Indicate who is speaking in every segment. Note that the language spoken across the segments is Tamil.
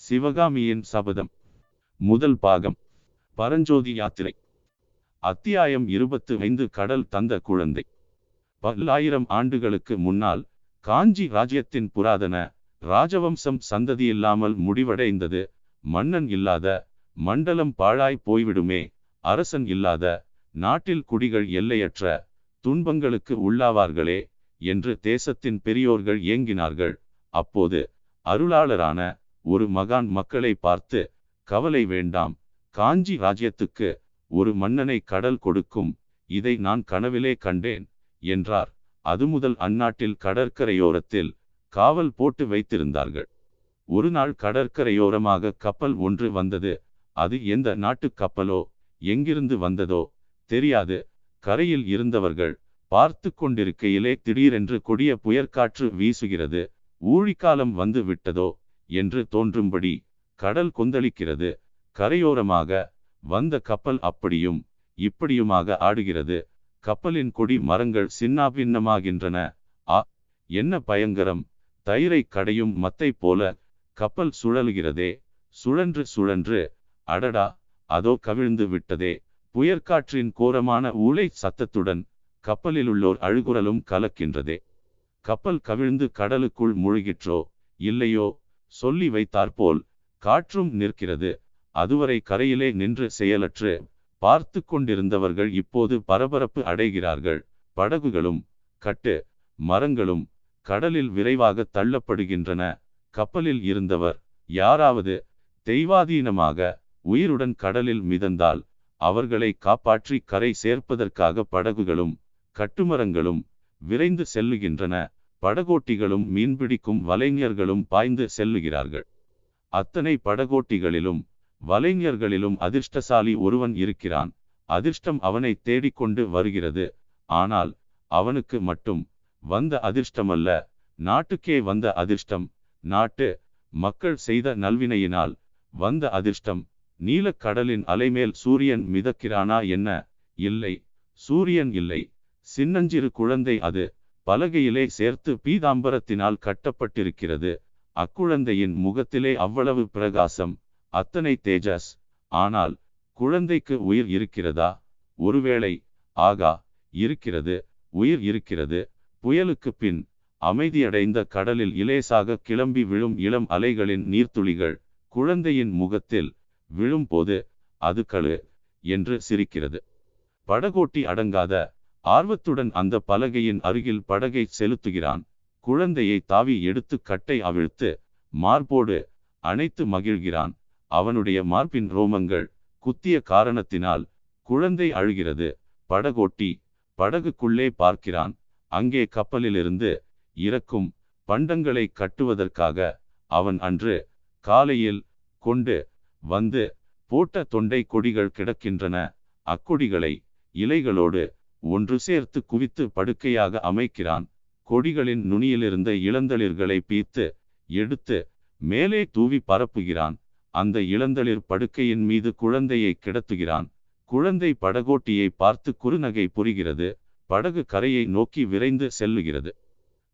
Speaker 1: சிவகாமியின் சபதம். முதல் பாகம். பரஞ்சோதி யாத்திரை. அத்தியாயம் இருபத்து ஐந்து கடல் தந்த குழந்தை. பல்லாயிரம் ஆண்டுகளுக்கு முன்னால் காஞ்சி ராஜ்யத்தின் புராதன ராஜவம்சம் சந்ததியில்லாமல் முடிவடைந்தது. மன்னன் இல்லாத மண்டலம் பாழாய் போய்விடுமே. அரசன் இல்லாத நாட்டில் குடிகள் எல்லையற்ற துன்பங்களுக்கு உள்ளாவார்களே என்று தேசத்தின் பெரியோர்கள் ஏங்கினார்கள். அப்போது அருளாளரான ஒரு மகான் மக்களை பார்த்து கவலை வேண்டாம் காஞ்சி ராஜ்யத்துக்கு ஒரு மன்னனை கடல் கொடுக்கும் இதை நான் கனவிலே கண்டேன் என்றார். அது முதல் அந்நாட்டில் கடற்கரையோரத்தில் காவல் போட்டு வைத்திருந்தார்கள். ஒரு நாள் கடற்கரையோரமாக கப்பல் ஒன்று வந்தது. அது எந்த நாட்டு கப்பலோ எங்கிருந்து வந்ததோ தெரியாது. கரையில் இருந்தவர்கள் பார்த்து கொண்டிருக்கையிலே திடீரென்று கொடிய புயற்காற்று வீசுகிறது. ஊழிக்காலம் வந்து விட்டதோ என்று தோன்றும்படி கடல் கொந்தளிக்கிறது. கரையோரமாக வந்த கப்பல் அப்படியும் இப்படியுமாக ஆடுகிறது. கப்பலின் கொடி மரங்கள் சின்னாபின்னமாகின்றன. ஆ என்ன பயங்கரம். தயிரை கடையும் மத்தை போல கப்பல் சுழலுகிறதே. சுழன்று சுழன்று அடடா அதோ கவிழ்ந்து விட்டதே. புயற்காற்றின் கோரமான ஊளை சத்தத்துடன் கப்பலிலுள்ளோர் அழுகுரலும் கலக்கின்றதே. கப்பல் கவிழ்ந்து கடலுக்குள் முழுகிற்றோ இல்லையோ சொல்லி வைத்தாற்போல் காற்றும் நிற்கிறது. அதுவரை கரையிலே நின்று செயலற்று பார்த்து கொண்டிருந்தவர்கள் இப்போது பரபரப்பு அடைகிறார்கள். படகுகளும் கட்டு மரங்களும் கடலில் விரைவாக தள்ளப்படுகின்றன. கப்பலில் இருந்தவர் யாராவது தெய்வாதீனமாக உயிருடன் கடலில் மிதந்தால் அவர்களை காப்பாற்றி கரை சேர்ப்பதற்காக படகுகளும் கட்டுமரங்களும் விரைந்து செல்லுகின்றன. படகோட்டிகளும் மீன்பிடிக்கும் வலைஞர்களும் பாய்ந்து செல்லுகிறார்கள். அத்தனை படகோட்டிகளிலும் வலைஞர்களிலும் அதிர்ஷ்டசாலி ஒருவன் இருக்கிறான். அதிர்ஷ்டம் அவனை தேடிக்கொண்டு வருகிறது. ஆனால் அவனுக்கு மட்டும் வந்த அதிர்ஷ்டமல்ல. நாட்டுக்கே வந்த அதிர்ஷ்டம் நாட்டு மக்கள் செய்த நல்வினையினால் வந்த அதிர்ஷ்டம். நீலக்கடலின் அலைமேல் சூரியன் மிதக்கிறானா என்ன? இல்லை சூரியன் இல்லை. சின்னஞ்சிறு குழந்தை அது. பலகையிலே சேர்த்து பீதாம்பரத்தினால் கட்டப்பட்டிருக்கிறது. அக்குழந்தையின் முகத்திலே அவ்வளவு பிரகாசம். அத்தனை தேஜஸ். ஆனால் குழந்தைக்கு உயிர் இருக்கிறதா? ஒருவேளை ஆகா இருக்கிறது உயிர் இருக்கிறது. புயலுக்கு பின் அமைதியடைந்த கடலில் இலேசாக கிளம்பி விழும் இளம் அலைகளின் நீர்த்துளிகள் குழந்தையின் முகத்தில் விழும்போது அது கழு என்று சிரிக்கிறது. படகோட்டி அடங்காத ஆர்வத்துடன் அந்த பலகையின் அருகில் படகை செலுத்துகிறான். குழந்தையை தாவி எடுத்து கட்டை அவிழ்த்து மார்போடு அணைத்து மகிழ்கிறான். அவனுடைய மார்பின் ரோமங்கள் குத்திய காரணத்தினால் குழந்தை அழுகிறது. படகோட்டி படகுக்குள்ளே பார்க்கிறான். அங்கே கப்பலிலிருந்து இறக்கும் பண்டங்களை கட்டுவதற்காக அவன் அன்று காலையில் கொண்டு வந்து போட்ட தொண்டை கொடிகள் கிடக்கின்றன. அக்கொடிகளை இலைகளோடு ஒன்று சேர்த்து குவித்து படுக்கையாக அமைக்கிறான். கொடிகளின் நுனியிலிருந்த இளந்தளிர்களை பீத்து எடுத்து மேலே தூவி பரப்புகிறான். அந்த இளந்தளிர் படுக்கையின் மீது குழந்தையை கிடத்துகிறான். குழந்தை படகோட்டியை பார்த்து குறுநகை புரிகிறது. படகு கரையை நோக்கி விரைந்து செல்லுகிறது.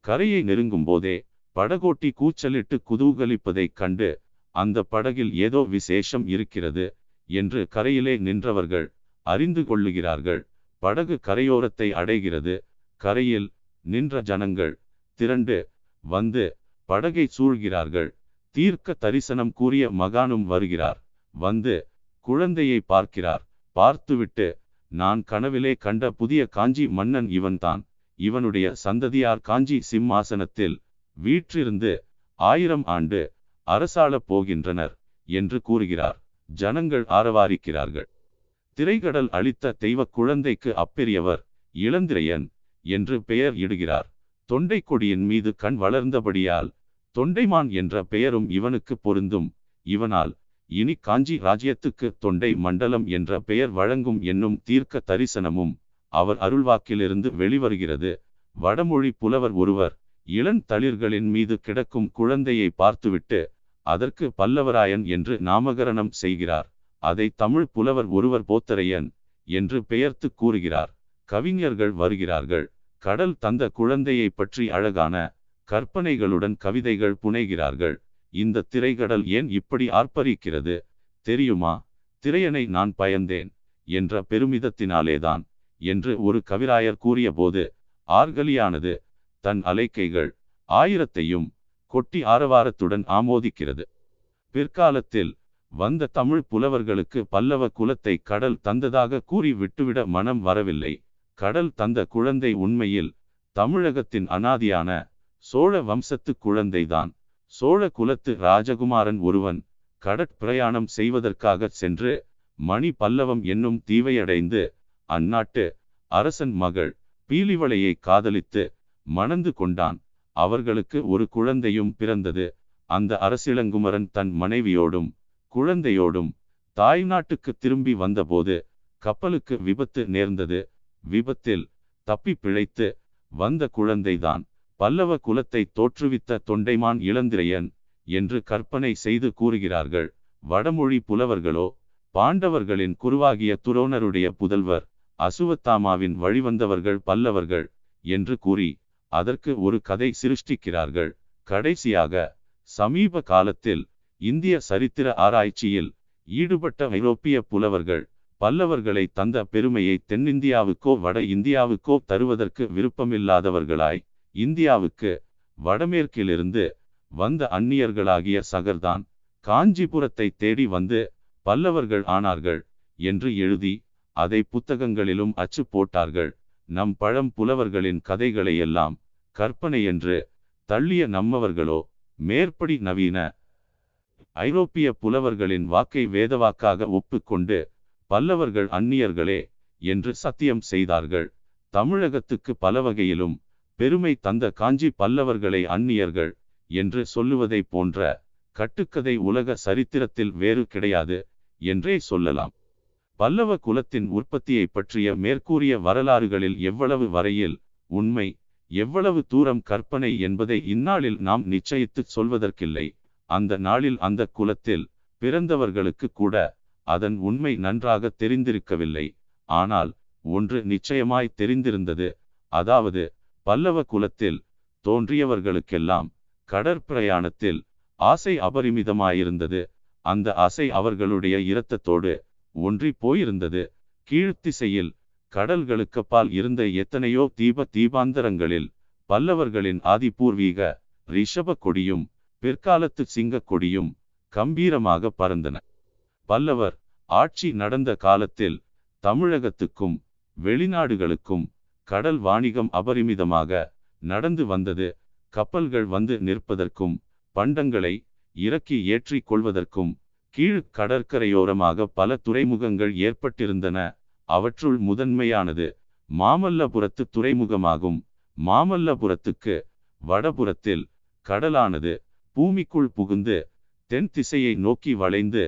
Speaker 1: கரையை நெருங்கும் போதே படகோட்டி கூச்சலிட்டு குதூகலிப்பதைக் கண்டு அந்த படகில் ஏதோ விசேஷம் இருக்கிறது என்று கரையிலே நின்றவர்கள் அறிந்து கொள்ளுகிறார்கள். படகு கரையோரத்தை அடைகிறது. கரையில் நின்ற ஜனங்கள் திரண்டு வந்து படகை சூழ்கிறார்கள். தீர்க்க தரிசனம் கூறிய மகானும் வருகிறார். வந்து குழந்தையை பார்க்கிறார். பார்த்துவிட்டு நான் கனவிலே கண்ட புதிய காஞ்சி மன்னன் இவன்தான். இவனுடைய சந்ததியார் காஞ்சி சிம்மாசனத்தில் வீற்றிருந்து ஆயிரம் ஆண்டு அரசாளப் போகின்றனர் என்று கூறுகிறார். ஜனங்கள் ஆரவாரிக்கிறார்கள். திரைகடல் அளித்த தெய்வ குழந்தைக்கு அப்பெரியவர் இளந்திரையன் என்று பெயர் இடுகிறார். தொண்டை கொடியின் மீது கண் வளர்ந்தபடியால் தொண்டைமான் என்ற பெயரும் இவனுக்கு பொருந்தும். இவனால் இனி காஞ்சி ராஜ்யத்துக்கு தொண்டை மண்டலம் என்ற பெயர் வழங்கும் என்னும் தீர்க்க தரிசனமும் அவர் அருள்வாக்கிலிருந்து வெளிவருகிறது. வடமொழி புலவர் ஒருவர் இளன் தளிர்களின் மீது கிடக்கும் குழந்தையை பார்த்துவிட்டு அதற்கு பல்லவராயன் என்று நாமகரணம் செய்கிறார். அதை தமிழ் புலவர் ஒருவர் போத்தரையன் என்று பெயர்த்து கூறுகிறார். கவிஞர்கள் வருகிறார்கள். கடல் தந்த குழந்தையை பற்றி அழகான கற்பனைகளுடன் கவிதைகள் புனைகிறார்கள். இந்த திரைக்கடல் ஏன் இப்படி ஆர்ப்பரிக்கிறது? தெரியுமா? திரையனை நான் பயந்தேன் என்ற பெருமிதத்தினாலேதான் என்று ஒரு கவிராயர் கூறியபோது ஆர்கலியானது தன் அலைக்கைகள் ஆயிரத்தையும் கொட்டி ஆரவாரத்துடன் ஆமோதிக்கிறது. பிற்காலத்தில் வந்த தமிழ் புலவர்களுக்கு பல்லவ குலத்தை கடல் தந்ததாக கூறி விட்டுவிட மனம் வரவில்லை. கடல் தந்த குழந்தை உண்மையில் தமிழகத்தின் அனாதியான சோழ வம்சத்து குழந்தைதான். சோழ குலத்து ராஜகுமாரன் ஒருவன் கடற்பிரயாணம் செய்வதற்காக சென்று மணி பல்லவம் என்னும் தீவையடைந்து அந்நாட்டு அரசன் மகள் பீலிவளையை காதலித்து மணந்து கொண்டான். அவர்களுக்கு ஒரு குழந்தையும் பிறந்தது. அந்த அரசிளங்குமரன் தன் மனைவியோடும் குழந்தையோடும் தாய் நாட்டுக்கு திரும்பி வந்தபோது கப்பலுக்கு விபத்து நேர்ந்தது. விபத்தில் தப்பி பிழைத்து வந்த குழந்தைதான் பல்லவ குலத்தை தோற்றுவித்த தொண்டைமான் இளந்திரையன் என்று கற்பனை செய்து கூறுகிறார்கள். வடமொழி புலவர்களோ பாண்டவர்களின் குருவாகிய துரோணருடைய புதல்வர் அசுவத்தாமாவின் வழிவந்தவர்கள் பல்லவர்கள் என்று கூறி அதற்கு ஒரு கதை சிருஷ்டிக்கிறார்கள். கடைசியாக சமீப காலத்தில் இந்திய சரித்திர ஆராய்ச்சியில் ஈடுபட்ட ஐரோப்பிய புலவர்கள் பல்லவர்களை தந்த பெருமையை தென்னிந்தியாவுக்கோ வட இந்தியாவுக்கோ தருவதற்கு விருப்பமில்லாதவர்களாய் இந்தியாவுக்கு வடமேற்கிலிருந்து வந்த அந்நியர்களாகிய சகர்தான் காஞ்சிபுரத்தை தேடி வந்து பல்லவர்கள் ஆனார்கள் என்று எழுதி அதை புத்தகங்களிலும் அச்சு போட்டார்கள். நம் பழம் புலவர்களின் கதைகளை எல்லாம் கற்பனை என்று தள்ளிய நம்மவர்களோ மேற்படி நவீன ஐரோப்பிய புலவர்களின் வாக்கை வேதவாக்காக ஒப்புக்கொண்டு பல்லவர்கள் அந்நியர்களே என்று சத்தியம் செய்தார்கள். தமிழகத்துக்கு பல வகையிலும் பெருமை தந்த காஞ்சி பல்லவர்களை அந்நியர்கள் என்று சொல்லுவதை போன்ற கட்டுக்கதை உலக சரித்திரத்தில் வேறு கிடையாது என்றே சொல்லலாம். பல்லவ குலத்தின் உற்பத்தியை பற்றிய மேற்கூறிய வரலாறுகளில் எவ்வளவு வரையில் உண்மை எவ்வளவு தூரம் கற்பனை என்பதை இந்நாளில் நாம் நிச்சயித்து சொல்வதற்கில்லை. அந்த நாளில் அந்த குலத்தில் பிறந்தவர்களுக்கு கூட அதன் உண்மை நன்றாக தெரிந்திருக்கவில்லை. ஆனால் ஒன்று நிச்சயமாய் தெரிந்திருந்தது. அதாவது பல்லவ குலத்தில் தோன்றியவர்களுக்கெல்லாம் கடற்பிரயாணத்தில் ஆசை அபரிமிதமாயிருந்தது. அந்த ஆசை அவர்களுடைய இரத்தத்தோடு ஒன்றி போயிருந்தது. கீழ்த்திசையில் கடல்களுக்கப்பால் இருந்த எத்தனையோ தீப தீபாந்தரங்களில் பல்லவர்களின் ஆதிபூர்வீக ரிஷப கொடியும் பிற்காலத்து சிங்கக் கொடியும் கம்பீரமாக பறந்தன. பல்லவர் ஆட்சி நடந்த காலத்தில் தமிழகத்துக்கும் வெளிநாடுகளுக்கும் கடல் வாணிகம் அபரிமிதமாக நடந்து வந்தது. கப்பல்கள் வந்து நிற்பதற்கும் பண்டங்களை இறக்கி ஏற்றிக் கொள்வதற்கும் கீழ் கடற்கரையோரமாக பல துறைமுகங்கள் ஏற்பட்டிருந்தன. அவற்றுள் முதன்மையானது மாமல்லபுரத்து துறைமுகமாகும். மாமல்லபுரத்துக்கு வடபுறத்தில் கடலானது பூமிக்குள் புகுந்து தென் திசையை நோக்கி வளைந்து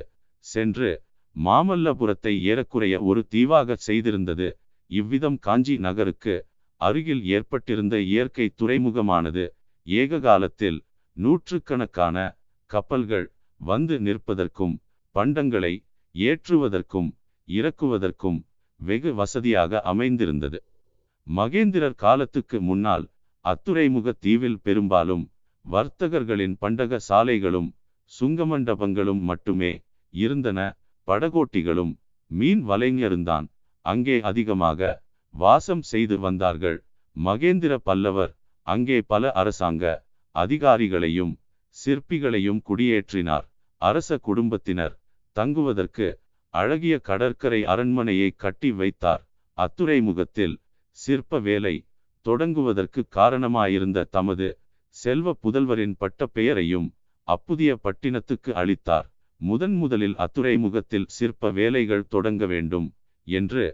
Speaker 1: சென்று மாமல்லபுரத்தை ஏறக்குறைய ஒரு தீவாக செய்திருந்தது. இவ்விதம் காஞ்சி நகருக்கு அருகில் ஏற்பட்டிருந்த இயற்கை துறைமுகமானது ஏக காலத்தில் நூற்றுக்கணக்கான கப்பல்கள் வந்து நிற்பதற்கும் பண்டங்களை ஏற்றுவதற்கும் இறக்குவதற்கும் வெகு வசதியாக அமைந்திருந்தது. மகேந்திரர் காலத்துக்கு முன்னால் அத்துறைமுக தீவில் பெரும்பாலும் வர்த்தகர்களின் பண்டக சாலைகளும் சுங்கமண்டபங்களும் மட்டுமே இருந்தன. படகோட்டிகளும் மீன் வலைஞருந்தான். அங்கே அதிகமாக வாசம் செய்து வந்தார்கள். மகேந்திர பல்லவர் அங்கே பல அரசாங்க அதிகாரிகளையும் சிற்பிகளையும் குடியேற்றினார். அரச குடும்பத்தினர் தங்குவதற்கு அழகிய கடற்கரை அரண்மனையை கட்டி வைத்தார். அத்துறைமுகத்தில் சிற்ப வேலை தொடங்குவதற்கு காரணமாயிருந்த தமது செல்வ புதல்வரின் பட்ட பெயரையும் அப்புதிய பட்டினத்துக்கு அளித்தார். முதன் முதலில் அத்துறைமுகத்தில் சிற்ப வேலைகள் தொடங்க வேண்டும் என்று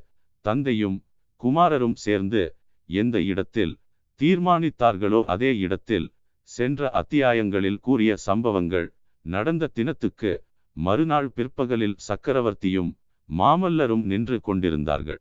Speaker 1: தந்தையும் குமாரரும் சேர்ந்து எந்த இடத்தில் தீர்மானித்தார்களோ அதே இடத்தில் சென்ற அத்தியாயங்களில் கூறிய சம்பவங்கள் நடந்த தினத்துக்கு மறுநாள் பிற்பகலில் சக்கரவர்த்தியும் மாமல்லரும் நின்று கொண்டிருந்தார்கள்.